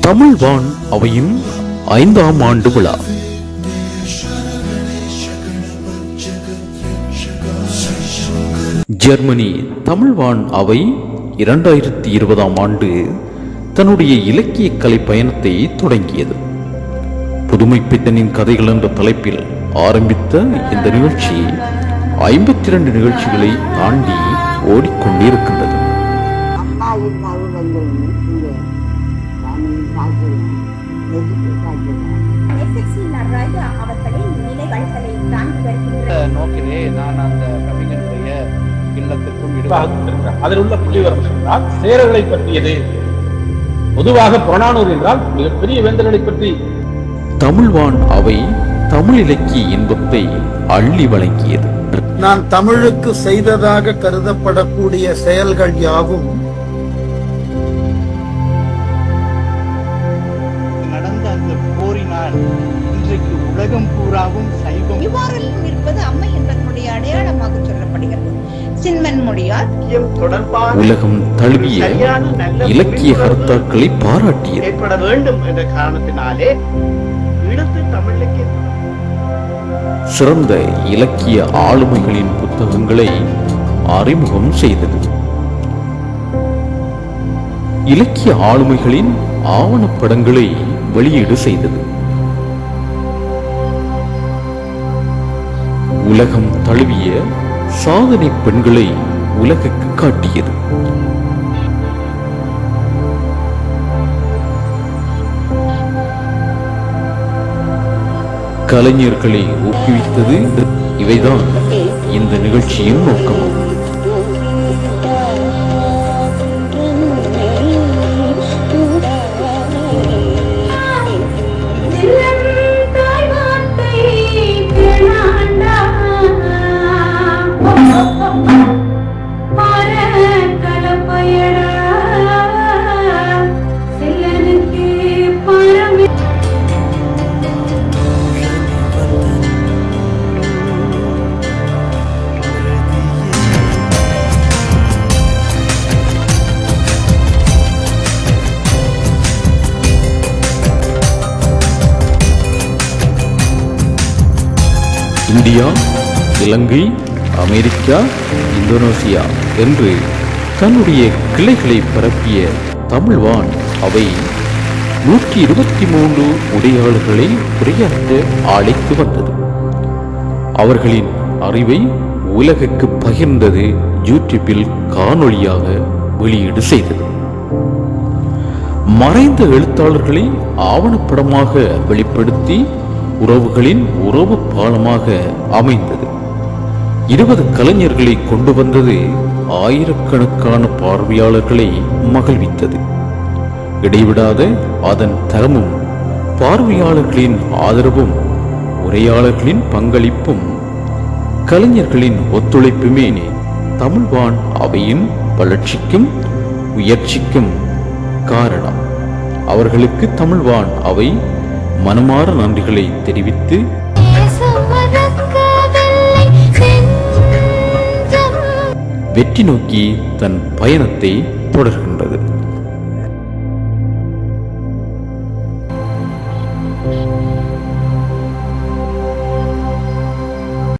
தமிழ்வான் அவையின் ஐந்தாம் ஆண்டு விழா. ஜெர்மனி தமிழ்வான் அவை இரண்டாயிரத்தி இருபதாம் ஆண்டு தன்னுடைய இலக்கிய கலை பயணத்தை தொடங்கியது. புதுமை பித்தனின் கதைகள் என்ற தலைப்பில் ஆரம்பித்த இந்த நிகழ்ச்சி ஐம்பத்தி இரண்டு நிகழ்ச்சிகளை தாண்டி ஓடிக்கொண்டிருக்கின்றது. நோக்கிலே நான் அந்த கவிஞனுடைய இல்லத்திற்கும். அதில் உள்ள புள்ளிவரம் என்றால் சேரர்களை பற்றியது. பொதுவாக புறநானூறு என்றால் மிகப்பெரிய வேந்தர்களை பற்றி தமிழ்வான் அவை தமிழ் இலக்கிய இன்பத்தை அள்ளி வழங்கியது. நான் தமிழுக்கு செய்ததாக கருதப்படக்கூடிய செயல்கள் யாவும் நடந்த அந்த போரினால் இன்றைக்கு உலகம் பூராவும் சைவம். இவ்வாறெல்லாம் இருப்பது அம்மை என்பதனுடைய அடையாளமாக சொல்லப்படுகிறது. சின்மன் தொடர்பான உலகம் தழுவிய இலக்கிய கருத்தாக்களை பாராட்டியது. ஏற்பட வேண்டும் என்ற காரணத்தினாலே சிறந்த இலக்கிய ஆளுமைகளின் புத்தகங்களை அறிமுகம் செய்தது. இலக்கிய ஆளுமைகளின் ஆவணப்படங்களை வெளியீடு செய்தது. உலகம் தழுவிய சாதனை பெண்களை உலகுக்கு காட்டியது. கலைஞர்களை ஊக்குவித்தது இவைதான் இந்த நிகழ்ச்சியின் நோக்கம் இந்தியா இலங்கை அமெரிக்கா இந்தோனேசியா என்று தன்னுடைய கிளைகளை பரப்பிய தமிழ்வான் அவை நூற்றி இருபத்தி மூன்று உடையாளர்களை உரையாற்ற அழைத்து வந்தது. அவர்களின் அறிவை உலகுக்கு பகிர்ந்தது யூடியூப்பில் காணொளியாக வெளியீடு செய்தது. மறைந்த எழுத்தாளர்களை ஆவணப்படமாக வெளிப்படுத்தி உறவுகளின் உறவு பாலமாக அமைந்தது. இருபது கலைஞர்களை கொண்டு வந்தது ஆயிரக்கணக்கான பார்வையாளர்களை மகிழ்வித்தது. இடைவிடாத அதன் தரமும் பார்வையாளர்களின் ஆதரவும் உரையாளர்களின் பங்களிப்பும் கலைஞர்களின் ஒத்துழைப்புமே தமிழ்வான் அவையின் வளர்ச்சிக்கும் உயர்ச்சிக்கும் காரணம். அவர்களுக்கு தமிழ்வான் அவை மனமாற நன்றிகளை தெரிவித்து வெற்றி நோக்கி தன் பயணத்தை தொடர்கின்றது.